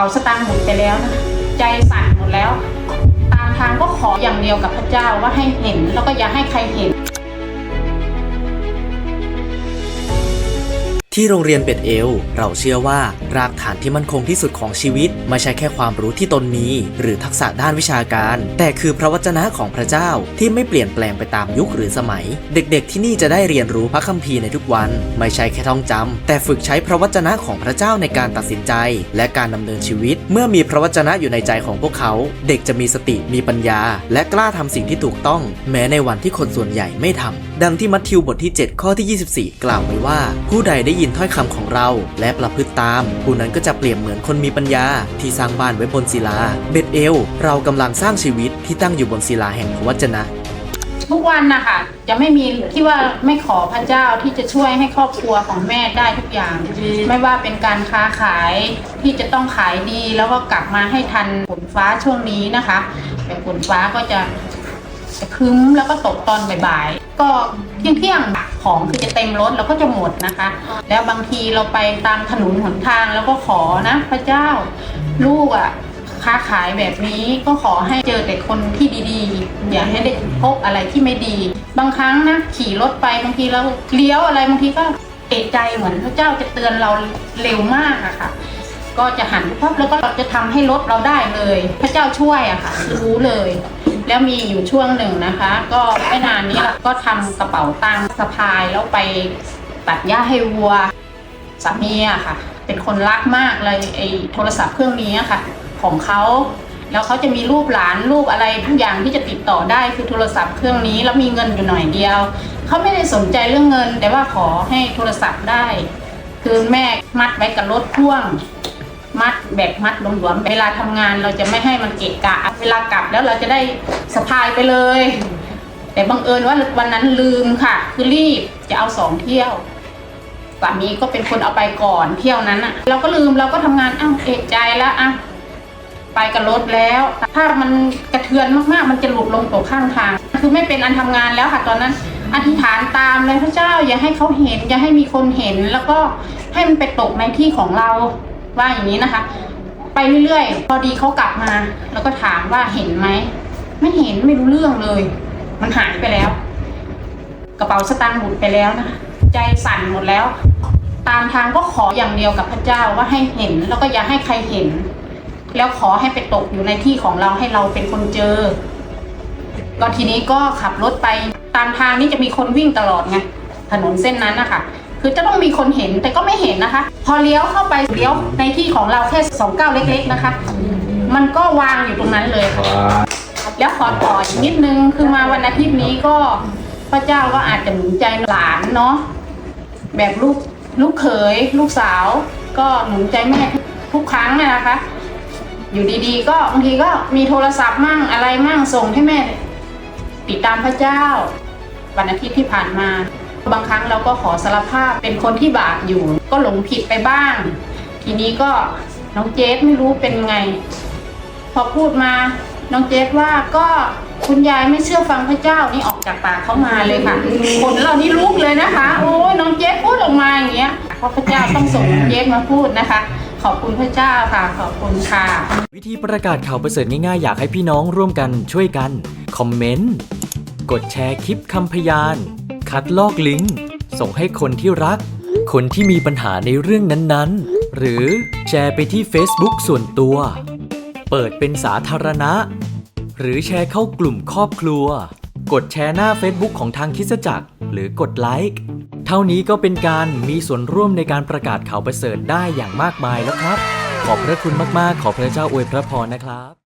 ป๋าสตางค์หมดไปแล้วนะใจสั่นหมดแล้ว ตามทางก็ขออย่างเดียวกับพระเจ้าว่าให้เห็นแล้วก็อย่าให้ใครเห็น ที่โรงเรียนเป็ดเอล เราเชื่อว่ารากฐานที่มั่นคงที่สุดของชีวิต ไม่ใช่แค่ความรู้ที่ตนมี หรือทักษะด้านวิชาการ แต่คือพระวจนะของพระเจ้าที่ไม่เปลี่ยนแปลงไปตามยุคหรือสมัย เด็กๆ ที่นี่จะได้เรียนรู้พระคัมภีร์ในทุกวัน ไม่ใช่แค่ท่องจำแต่ฝึกใช้พระวจนะของพระเจ้าในการตัดสินใจ และการดำเนินชีวิต เมื่อมีพระวจนะอยู่ในใจของพวกเขา เด็กจะมีสติมีปัญญา และกล้าทำสิ่งที่ถูกต้อง แม้ในวันที่คนส่วนใหญ่ไม่ทำดังที่มัทธิวบทที่ 7 ข้อที่ 24 กล่าวไว้ว่า ผู้ใดได้ยินถ้อยคำของเรา และประพฤติตาม ผู้นั้นก็จะเปรียบเหมือนคนมีปัญญา ที่สร้างบ้านไว้บนศิลา เบ็ดเอล เรากำลังสร้างชีวิตที่ตั้งอยู่บนศิลาแห่งพระวจนะทุกวันนะคะจะไม่มีที่ว่าไม่ขอพระเจ้าที่จะช่วยให้ครอบครัวของแม่ได้ทุกอย่าง ไม่ว่าเป็นการค้าขายที่จะต้องขายดีแล้วก็กลับมาให้ทันฝนฟ้าช่วงนี้นะคะแต่ฝนฟ้าก็จะจะคึ้มแล้วก็ตกตอนบ่าย ก็เที่ยงเที่ยงของคือจะเต็มรถแล้วก็จะหมดนะคะ แล้วบางทีเราไปตามถนนหนทางแล้วก็ขอนะ พระเจ้าลูกอะ่ะค้าขายแบบนี้ก็ขอให้เจอแต่คนที่ดีๆ อย่าให้ได้พบอะไรที่ไม่ดี บางครั้งนะขี่รถไปบางทีเราเลี้ยวอะไรบางทีก็เอะใจเหมือนพระเจ้าจะเตือนเราเร็วมากอะค่ะ ก็จะหันพับแล้วก็จะทำให้รถเราได้เลย พระเจ้าช่วยอะค่ะรู้เลย แล้วมีอยู่ช่วงหนึ่งนะคะ ก็ไม่นานนี้ละก็ทำกระเป๋าตังค์สะพายแล้วไปตัดหญ้าให้วัวสามีอะค่ะ เป็นคนรักมากเลยไอ้โทรศัพท์เครื่องนี้ค่ะ ของเขาแล้วเขาจะมีรูปหลานรูปอะไรทุกอย่างที่จะติดต่อได้คือโทรศัพท์เครื่องนี้แล้วมีเงินอยู่หน่อยเดียวเขาไม่ได้สนใจเรื่องเงิน แต่ว่าขอให้โทรศัพท์ได้ คือแม่มัดไว้กับรถพ่วง มัดแบบมัดหลวมๆเวลาทำงานเราจะไม่ให้มันเกะกะ เวลากลับแล้วเราจะได้สะพายไปเลย แต่บังเอิญว่าวันนั้นลืมค่ะ คือรีบจะเอาสองเที่ยวสามีก็เป็นคนเอาไปก่อนเที่ยวนั้นอะเราก็ลืมเราก็ทำงานอ้าวเอกใจแล้วอะไปกับรถแล้ว ถ้ามันกระเทือนมากๆ มันจะหลุดลงตกข้างทาง คือไม่เป็นอันทำงานแล้วค่ะ ตอนนั้น อธิษฐานตามเลยพระเจ้าอย่าให้เขาเห็น อย่าให้มีคนเห็น แล้วก็ให้มันไปตกในที่ของเรา ว่าอย่างนี้นะคะ ไปเรื่อยๆ พอดีเขากลับมา แล้วก็ถามว่าเห็นไหม ไม่เห็นไม่รู้เรื่องเลย มันหายไปแล้ว กระเป๋าสตางค์หลุดไปแล้วนะคะใจสั่นหมดแล้ว ตามทางก็ขออย่างเดียวกับพระเจ้าว่าให้เห็นแล้วก็อย่าให้ใครเห็น แล้วขอให้ไปตกอยู่ในที่ของเราให้เราเป็นคนเจอก็ทีนี้ก็ขับรถไปตามทางนี้จะมีคนวิ่งตลอดไงถนนเส้นนั้นนะคะ คือจะต้องมีคนเห็นแต่ก็ไม่เห็นนะคะ พอเลี้ยวเข้าไปเลี้ยวในที่ของเราแค่สองเก้าวเล็ก ๆนะคะ มันก็วางอยู่ตรงนั้นเลยค่ะแล้วขอต่ออีกนิดนึงคือมาวันอาทิตย์นี้ก็พระเจ้าก็อาจจะหนุนใจหลานเนาะแบบลูกลูกเขยลูกสาว ก็หนุนใจแม่ทุกครั้งนะนะคะ อยู่ดีๆ ก็บางทีก็มีโทรศัพท์มั่งอะไรมั่งส่งให้แม่ ติดตามพระเจ้า วันอาทิตย์ที่ผ่านมา บางครั้งเราก็ขอสารภาพเป็นคนที่บาปอยู่ ก็หลงผิดไปบ้าง ทีนี้ก็น้องเจสไม่รู้เป็นไง พอพูดมา น้องเจสว่าก็คุณยายไม่เชื่อฟังพระเจ้านี่ออกจากปากเขามาเลยค่ะผลเรานี่ลุกเลยนะคะ โอ้ยน้องเจสพูดออกมาอย่างเงี้ยเพราะพระเจ้าต้องส่งน้องเจสมาพูดนะคะ ขอบคุณพระเจ้าค่ะ ขอบคุณค่ะ วิธีประกาศข่าวประเสริฐง่ายๆ อยากให้พี่น้องร่วมกันช่วยกัน คอมเมนต์ กดแชร์คลิปคำพยาน คัดลอกลิงก์ส่งให้คนที่รัก คนที่มีปัญหาในเรื่องนั้นๆ หรือแชร์ไปที่ Facebook ส่วนตัว เปิดเป็นสาธารณะ หรือแชร์เข้ากลุ่มครอบครัว กดแชร์หน้า Facebook ของทางคิสจักร หรือกดไลค์เท่านี้ก็เป็นการมีส่วนร่วมในการประกาศข่าวประเสริฐได้อย่างมากมายแล้วครับ ขอบพระคุณมากๆ ขอพระเจ้าอวยพระพรนะครับ